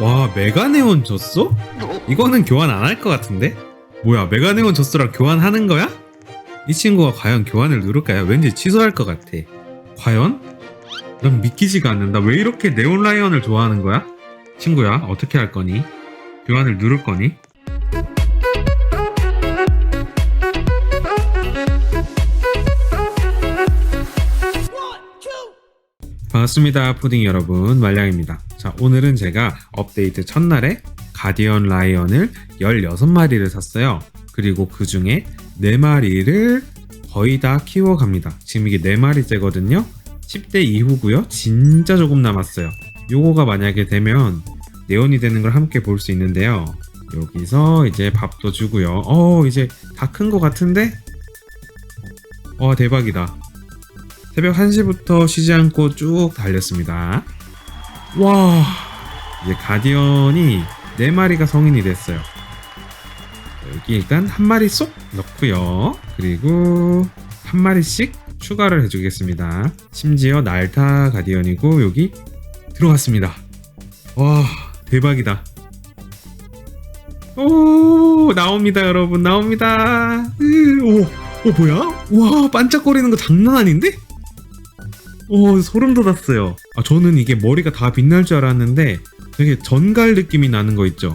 와 메가네온 졌어? 이거는 교환 안 할 것 같은데? 뭐야 메가네온 졌어랑 교환하는 거야? 이 친구가 과연 교환을 누를까요? 왠지 취소할 것 같아 과연? 난 믿기지가 않는다 왜 이렇게 네온 라이언을 좋아하는 거야? 친구야 어떻게 할 거니? 교환을 누를 거니? 반갑습니다 푸딩 여러분. 말량입니다. 자 오늘은 제가 업데이트 첫날에 가디언 라이언을 16마리를 샀어요. 그리고 그 중에 4마리를 거의 다 키워갑니다. 지금 이게 4마리째거든요. 10대 이후고요. 진짜 조금 남았어요. 요거가 만약에 되면 네온이 되는 걸 함께 볼 수 있는데요. 여기서 이제 밥도 주고요. 어 이제 다 큰 것 같은데? 어 대박이다 새벽 1시부터 쉬지 않고 쭉 달렸습니다. 와, 이제 가디언이 4마리가 성인이 됐어요. 여기 일단 한 마리 쏙 넣고요. 그리고 한 마리씩 추가를 해주겠습니다. 심지어 날타 가디언이고 여기 들어갔습니다. 와, 대박이다. 오, 나옵니다, 여러분. 나옵니다. 으, 오, 오, 뭐야? 와, 반짝거리는 거 장난 아닌데? 오 소름 돋았어요. 아 저는 이게 머리가 다 빛날 줄 알았는데 되게 전갈 느낌이 나는 거 있죠.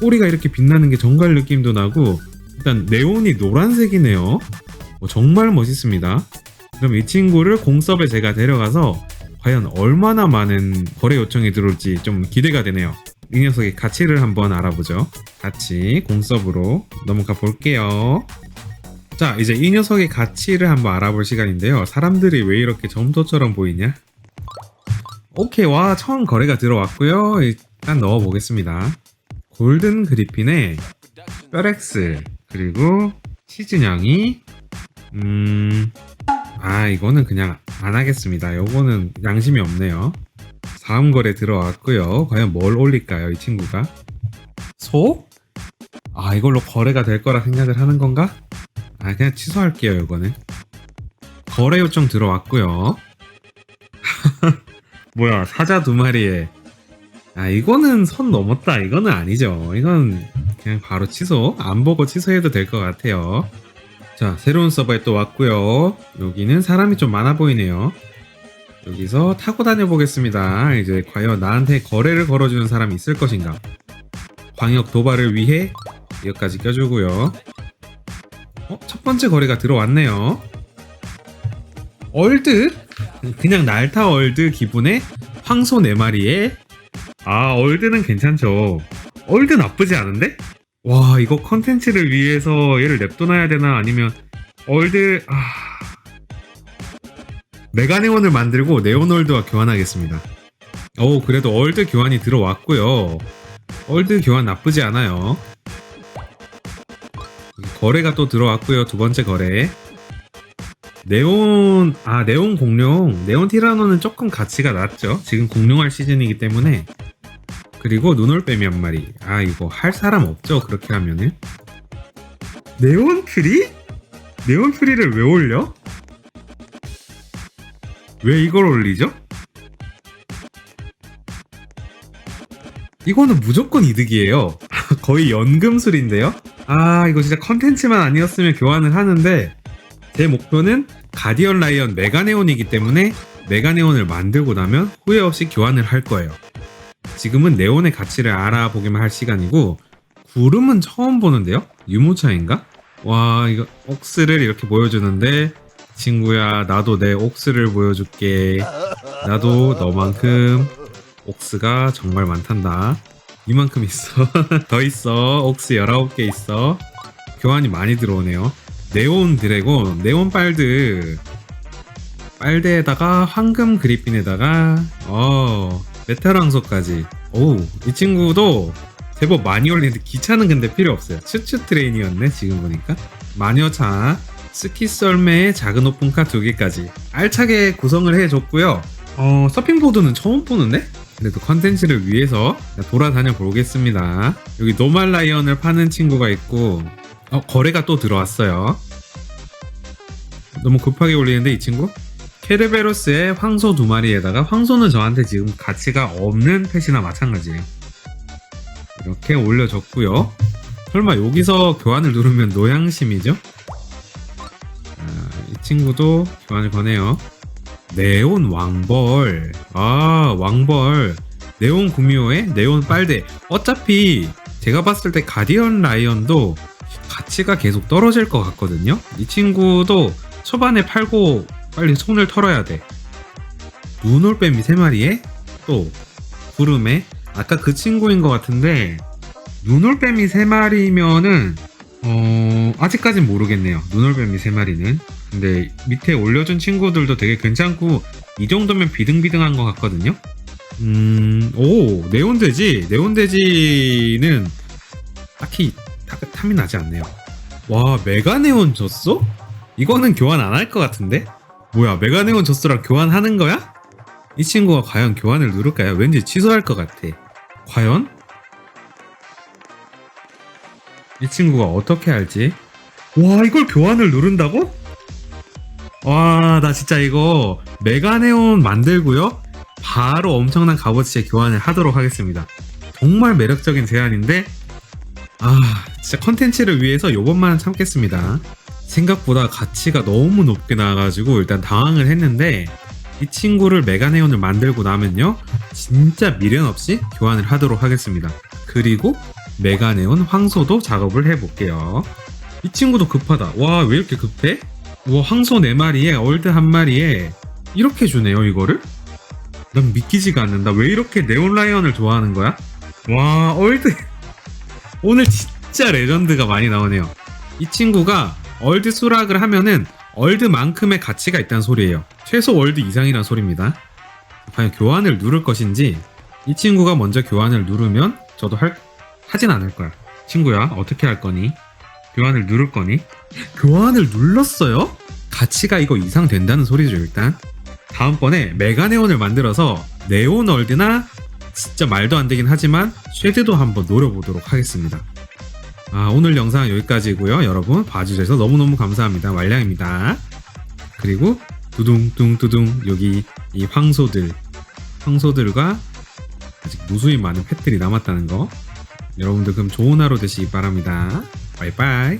꼬리가 이렇게 빛나는 게 전갈 느낌도 나고 일단 네온이 노란색이네요. 어, 정말 멋있습니다. 그럼 이 친구를 공섭에 제가 데려가서 과연 얼마나 많은 거래 요청이 들어올지 좀 기대가 되네요. 이 녀석의 가치를 한번 알아보죠. 같이 공섭으로 넘어가 볼게요. 자, 이제 이 녀석의 가치를 한번 알아볼 시간인데요. 사람들이 왜 이렇게 점토처럼 보이냐? 오케이, 와, 처음 거래가 들어왔고요. 일단 넣어 보겠습니다. 골든 그리핀에 뼈렉스, 그리고 치즈냥이, 음, 아, 이거는 그냥 안 하겠습니다. 요거는 양심이 없네요. 다음 거래 들어왔고요. 과연 뭘 올릴까요, 이 친구가? 소? 아, 이걸로 거래가 될 거라 생각을 하는 건가? 아 그냥 취소할게요 이거는. 거래 요청 들어왔고요. 뭐야 사자 두 마리에. 아 이거는 선 넘었다. 이거는 아니죠. 이건 그냥 바로 취소. 안 보고 취소해도 될 것 같아요. 자 새로운 서버에 또 왔고요. 여기는 사람이 좀 많아 보이네요. 여기서 타고 다녀 보겠습니다. 이제 과연 나한테 거래를 걸어주는 사람이 있을 것인가? 광역 도발을 위해 이것까지 껴주고요 어, 첫 번째 거래가 들어왔네요. 얼드? 그냥 날타 얼드 기분에 황소 4마리에 아 얼드는 괜찮죠. 얼드 나쁘지 않은데? 와 이거 컨텐츠를 위해서 얘를 냅둬놔야 되나 아니면 얼드 아... 메가네온을 만들고 네오놀드와 교환하겠습니다. 오 그래도 얼드 교환이 들어왔고요. 얼드 교환 나쁘지 않아요. 거래가 또 들어왔고요. 두 번째 거래. 네온 아 네온 공룡 네온 티라노는 조금 가치가 낮죠. 지금 공룡할 시즌이기 때문에 그리고 눈올빼미 한 마리. 아 이거 할 사람 없죠. 그렇게 하면은 네온 트리? 네온 트리를 왜 올려? 왜 이걸 올리죠? 이거는 무조건 이득이에요. 거의 연금술인데요. 아 이거 진짜 컨텐츠만 아니었으면 교환을 하는데 제 목표는 가디언 라이언 메가네온이기 때문에 메가네온을 만들고 나면 후회 없이 교환을 할 거예요. 지금은 네온의 가치를 알아보기만 할 시간이고 구름은 처음 보는데요? 유모차인가? 와 이거 옥스를 이렇게 보여주는데 친구야 나도 내 옥스를 보여줄게 나도 너만큼 옥스가 정말 많단다 이만큼 있어. 더 있어. 옥스 19개 있어. 교환이 많이 들어오네요. 네온 드래곤, 네온 빨드. 빨대에다가 황금 그리핀에다가 어 메탈 황소까지. 오, 이 친구도 제법 많이 올리는데 기차는 근데 필요 없어요. 추추 트레인이었네 지금 보니까. 마녀차, 스키 썰매의 작은 오픈카 두 개까지 알차게 구성을 해줬고요. 어 서핑보드는 처음 보는데? 그래도 컨텐츠를 위해서 돌아다녀 보겠습니다. 여기 노말 라이언을 파는 친구가 있고 어, 거래가 또 들어왔어요. 너무 급하게 올리는데 이 친구? 케르베로스의 황소 두 마리에다가 황소는 저한테 지금 가치가 없는 펫이나 마찬가지예요. 이렇게 올려줬고요. 설마 여기서 교환을 누르면 노양심이죠? 아, 이 친구도 교환을 거네요. 네온 왕벌. 아, 왕벌. 네온 구미호에 네온 빨대. 어차피 제가 봤을 때 가디언 라이언도 가치가 계속 떨어질 것 같거든요. 이 친구도 초반에 팔고 빨리 손을 털어야 돼. 눈올빼미 세 마리에 또 구름에 아까 그 친구인 것 같은데 눈올빼미 세 마리면은 어 아직까진 모르겠네요. 눈올빼미 세 마리는 근데 밑에 올려준 친구들도 되게 괜찮고 이 정도면 비등비등한 것 같거든요. 음, 오 네온돼지 네온돼지는 딱히 타- 탐이 나지 않네요. 와 메가네온 줬어? 이거는 교환 안 할 것 같은데? 뭐야 메가네온 줬어랑 교환하는 거야? 이 친구가 과연 교환을 누를까요? 왠지 취소할 것 같아. 과연? 이 친구가 어떻게 할지? 와, 이걸 교환을 누른다고? 와, 나 진짜 이거 메가네온 만들고요. 바로 엄청난 값어치의 교환을 하도록 하겠습니다. 정말 매력적인 제안인데, 아, 진짜 컨텐츠를 위해서 요번만 참겠습니다. 생각보다 가치가 너무 높게 나와가지고 일단 당황을 했는데, 이 친구를 메가네온을 만들고 나면요 진짜 미련 없이 교환을 하도록 하겠습니다 그리고 메가네온 황소도 작업을 해볼게요 이 친구도 급하다 와 왜 이렇게 급해? 와 황소 4마리에 얼드 1마리에 이렇게 주네요 이거를? 난 믿기지가 않는다 왜 이렇게 네온 라이언을 좋아하는 거야? 와 얼드 오늘 진짜 레전드가 많이 나오네요 이 친구가 얼드 수락을 하면은 얼드만큼의 가치가 있다는 소리예요. 최소 월드 이상이란 소리입니다. 과연 교환을 누를 것인지 이 친구가 먼저 교환을 누르면 저도 할 하진 않을 거야. 친구야 어떻게 할 거니? 교환을 누를 거니? 교환을 눌렀어요? 가치가 이거 이상 된다는 소리죠 일단. 다음번에 메가네온을 만들어서 네온 월드나 진짜 말도 안 되긴 하지만 쉐드도 한번 노려보도록 하겠습니다. 아, 오늘 영상 여기까지고요. 여러분 봐주셔서 너무너무 감사합니다. 말량입니다. 그리고 두둥둥두둥 여기 이 황소들 황소들과 아직 무수히 많은 펫들이 남았다는 거 여러분들 그럼 좋은 하루 되시기 바랍니다. 바이바이